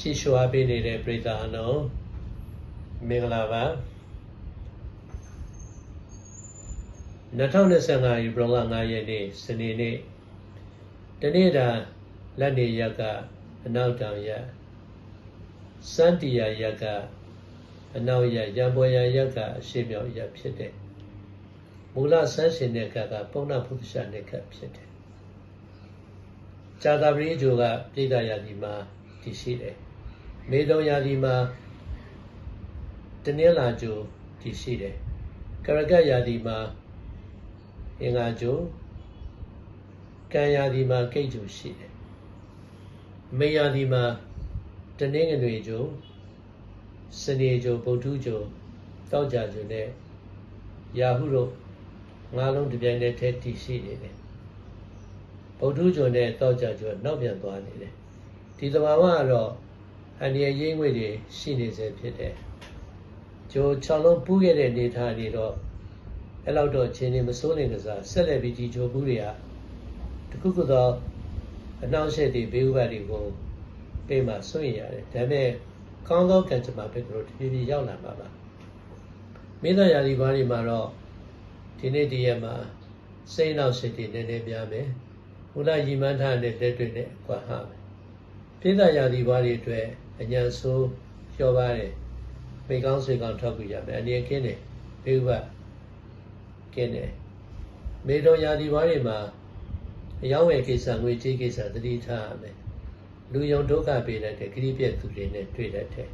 ကြည့်ရှုအားပေးနေတဲ့ပရိသတ်အလုံးမင်္ဂလာပါ2025ယူဘရလ9ရက်နေ့စနေနေ့တနေ့တာလက်နေရက်ကအနောက်တောင်ရက်စန္တီယာရက်ကအနောက်ရက်ရံပေါ်ရရက်ကအရှေ့မြောက်ရက်ဖြစ်တယ်မူလဆန်းရှင်တဲ့ကကပုံနာဖုဒ္ဓရှာတဲ့ကဖြစ်တယ်ဇာတာပရိဂျိုကပြည်သာယာဒီမှာ တည်ရှိတယ်မေတုံယာဒီမှာတနင်္လာဂျိုတည်ရှိတယ်ကရကတ်ယာဒီမှာအင်္ဂါဂျိုကံယာဒီမှာကိတ်ဂျိုရှိတယ်မေယာဒီမှာတနင်္ဂနွေဂျိုစနေဂျိုဗုဒ္ဓဂျိုတောက်ကြဂျိုနဲ့ယာဟုတို့ငါးလုံးတစ်ပြိုင်တည်းထဲတည်ရှိနေတယ်ဗုဒ္ဓဂျိုနဲ့တောက်ကြဂျိုနောက်ပြန်သွားနေတယ် ဒီသဘာဝကတော့အန္တရာယ်ရိမ့်ငွေတွေရှိနေစေဖြစ်တယ်ဂျို6လုံးပူးခဲ့တဲ့နေထားနေတော့အဲ့လောက်တော့ချင်းနေမစိုးနေကြစားဆက်လက်ပြီးဒီဂျိုပူးတွေကတခုခုသောအနှောင့်အယှက်တွေဘေးဥပါတွေကိုပေးမှစွန့်ရတယ်ဒါပေမဲ့ကောင်းသောကံကြမ္မာပဲတို့တဖြည်းဖြည်းရောက်လာမှာပါမိသားရာဒီဘားတွေမှာတော့ဒီနေ့ဒီရက်မှာစိတ်နောက်စိတ်တွေနည်းနည်းများမယ်ဘုရားရည်မှန်းထားတဲ့လက်တွေ့နဲ့ကွာဟမယ် ပိဿရာဒီဘားတွေအတွက်အညာဆိုးလျှော်ပါတယ်မိကောင်းဆွေကောင်းထောက်ပြရမယ်အနေကင်းတယ်ဘေးဥပါကင်းတယ်မေတော်ရာဒီဘားတွေမှာအယောင်းဝယ်ကိစ္စငွေကြေးကိစ္စသတိထားရမယ်လူယုံဒုက္ခပေးတတ်တဲ့ဂရိပြက်သူတွေနဲ့တွေ့တတ်တယ်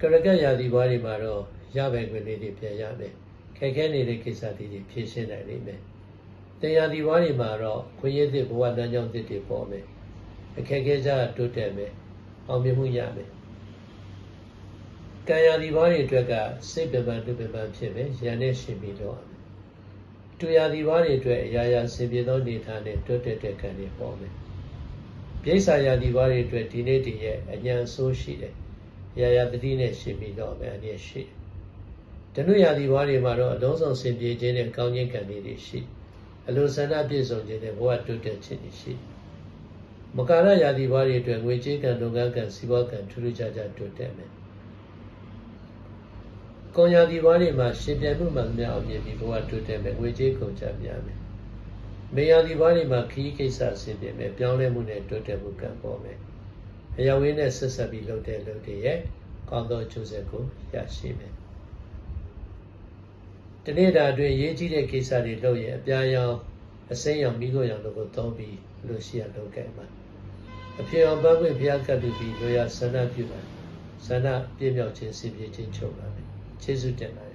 ကရကတ်ရာဒီဘွားတွေမှာတော့ရပဲခွင့်လေးတွေပြန်ရမယ်ခက်ခဲနေတဲ့ကိစ္စတွေဖြေရှင်းနိုင်လိမ့်မယ်တရားဒီဘွားတွေမှာတော့ခွင့်ရသည့်ဘဝတန်းကြောင်းသစ်တွေပေါ်မယ် အခက်ခဲကြတိုးတက်မယ်အောင်မြင်မှုရမယ်ကံရာဒီဘွားတွေအတွက်ကစိတ်ပင်ပန်းတုပင်ပန်းဖြစ်မယ်ရန်နဲ့ရှင်ပြီးတော့တူရာဒီဘွားတွေအတွက်အရာရာဆင်ပြေသောနေထားနဲ့တွတ်တက်တဲ့ကံတွေပေါ်မယ်ပြိဿာယာဒီဘွားတွေအတွက်ဒီနေ့တည်းရဲ့အញ្ញံဆိုးရှိတယ်။ရာယာတတိနဲ့ရှင်ပြီးတော့မယ်အနေရှိတယ်။တနုယာဒီဘွားတွေမှာတော့အလုံးစုံဆင်ပြေခြင်းနဲ့ကောင်းခြင်းကံတွေရှိ။အလိုဆန္ဒပြည့်စုံခြင်းနဲ့ဘဝတိုးတက်ခြင်းတွေရှိ။ မကာရယာဒီဘွားတွေအတွက်ငွေကြေးကံလုပ်ငန်းကံစီးပွားကံထူးထူးခြားခြားတိုးတက်မယ်။ကွန်ယာဒီဘွားတွေမှာရှင်ပြန်မှုမှန်များအောင်မြင်ပြီးဘဝတိုးတက်မယ်ငွေကြေးကုန်ကြများမယ်။မေယာဒီဘားတွေမှာခီးကိစ္စဆင်ပြေမယ်ပြောင်းလဲမှုနဲ့တိုးတက်မှုကံပေါ်မယ်အယောဝင်းနဲ့ဆက်ဆက်ပြီးလုပ်တဲ့လုပ်တွေရဲ့ကောင်းသောအကျိုးဆက်ကိုရရှိမယ်တနေ့တာအတွင်းရေးကြီးတဲ့ကိစ္စတွေလုပ်ရင်အပြာရောင် အစိမ်းရောင်မိခိုးရောင်တို့ကိုသုံးပြီးလို့ရှိရလုပ်ခဲ့မှာအဖြစ်အောင်ပန်းပွင့်ဘုရားကပ်ပြီးလိုရဆန္ဒပြုပါဆန္ဒပြည့်မြောက်ခြင်းစင်ပြေခြင်းချုပ်ပါမယ်ခြေဆုတင်ပါ